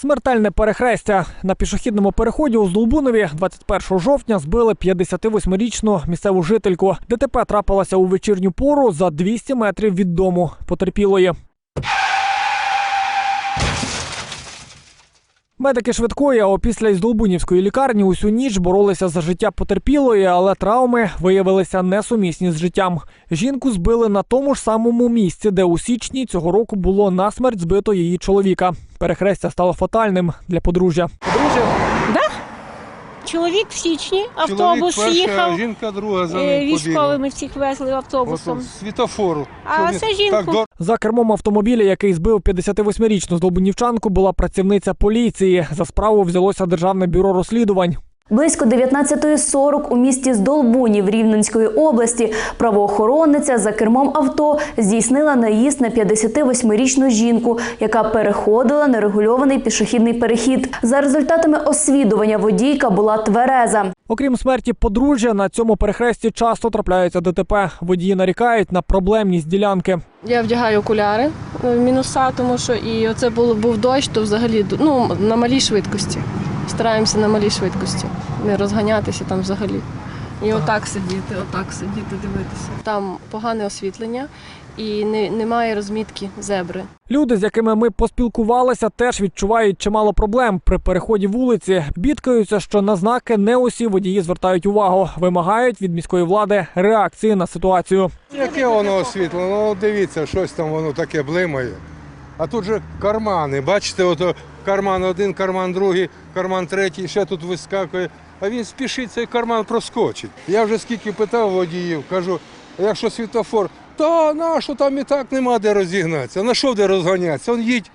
Смертельне перехрестя на пішохідному переході у Здолбунові 21 жовтня збили 58-річну місцеву жительку. ДТП трапилося у вечірню пору за 200 метрів від дому потерпілої. Медики швидкої опісля Іздолбунівської лікарні усю ніч боролися за життя потерпілої, але травми виявилися несумісні з життям. Жінку збили на тому ж самому місці, де у січні цього року було насмерть збито її чоловіка. Перехрестя стало фатальним для подружжя. Подружжя Чоловік в січні, Чоловік автобус перша, їхав. жінка друга за е, ним побігла. Військовими всіх везли автобусом. От світофору. А Чоловік це жінку. Так дор... за кермом автомобіля, який збив 58-річну здолбунівчанку, була працівниця поліції. За справу взялося державне бюро розслідувань. Близько 19.40 у місті Здолбунів Рівненської області правоохоронниця за кермом авто здійснила наїзд на 58-річну жінку, яка переходила нерегульований пішохідний перехід. За результатами освідування водійка була твереза. Окрім смерті подружжя, на цьому перехресті часто трапляються ДТП. Водії нарікають на проблемність ділянки. Я вдягаю окуляри е, мінуса, тому що і оце було був дощ, то взагалі ну, на малій швидкості. Стараємося на малій швидкості, не розганятися там взагалі. І отак сидіти, отак сидіти, дивитися. Там погане освітлення і не, немає розмітки зебри. Люди, з якими ми поспілкувалися, теж відчувають чимало проблем при переході вулиці. Бідкаються, що на знаки не усі водії звертають увагу, вимагають від міської влади реакції на ситуацію. Яке воно освітлено? Ну, дивіться, щось там воно таке блимає. А тут же кармани. Бачите, ото карман один, карман другий, карман третій, ще тут вискакує. А він спішить, цей карман проскочить. Я вже скільки питав водіїв, кажу, а якщо світофор, та на що там і так нема де розігнатися. На що де розганятися? Он їдь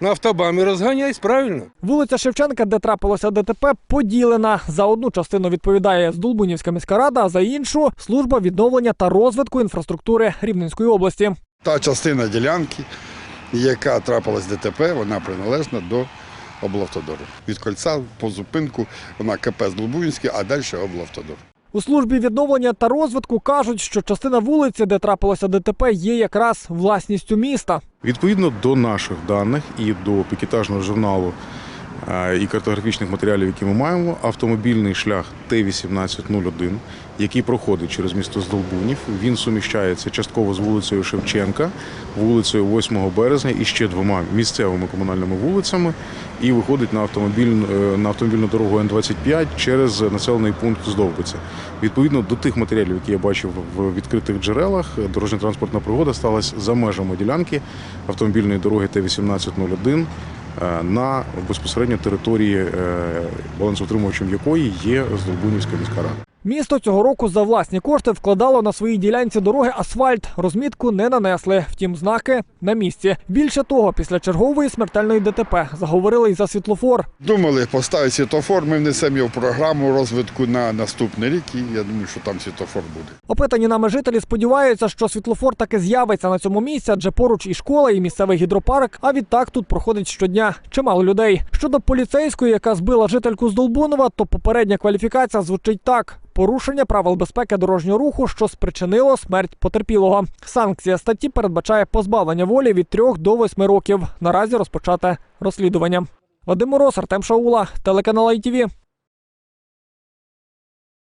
на автобамі розганяйся, правильно? Вулиця Шевченка, де трапилося ДТП, поділена. За одну частину відповідає Здолбунівська міська рада, а за іншу служба відновлення та розвитку інфраструктури Рівненської області. Та частина ділянки, яка трапилась ДТП, вона приналежна до облавтодору. Від кольця по зупинку вона КП Здолбунське, а далі облавтодор. У службі відновлення та розвитку кажуть, що частина вулиці, де трапилося ДТП, є якраз власністю міста. Відповідно до наших даних і до пікетажного журналу і картографічних матеріалів, які ми маємо, автомобільний шлях Т-1801, який проходить через місто Здолбунів, він суміщається частково з вулицею Шевченка, вулицею 8 березня і ще двома місцевими комунальними вулицями, і виходить на автомобіль е, на автомобільну дорогу Н-25 через населений пункт Здовбиця. Відповідно до тих матеріалів, які я бачив в відкритих джерелах, дорожньо-транспортна пригода сталася за межами ділянки автомобільної дороги Т-1801 е, на безпосередньо території е, балансоутримувачем якої є Здолбунівська міська рада. Місто цього року за власні кошти вкладало на своїй ділянці дороги асфальт. Розмітку не нанесли. Втім, знаки на місці. Більше того, після чергової смертельної ДТП заговорили й за світлофор. Думали поставити світофор, ми внесемо його в програму розвитку на наступний рік, і я думаю, що там світофор буде. Опитані нами жителі сподіваються, що світлофор таки з'явиться на цьому місці, адже поруч і школа, і місцевий гідропарк. А відтак тут проходить щодня чимало людей. Щодо поліцейської, яка збила жительку з Долбунова, то попередня кваліфікація звучить так: порушення правил безпеки дорожнього руху, що спричинило смерть потерпілого. Санкція статті передбачає позбавлення волі від 3 до 8 років. Наразі розпочате розслідування. Вадим Мороз, Артем Шаула, телеканал ITV.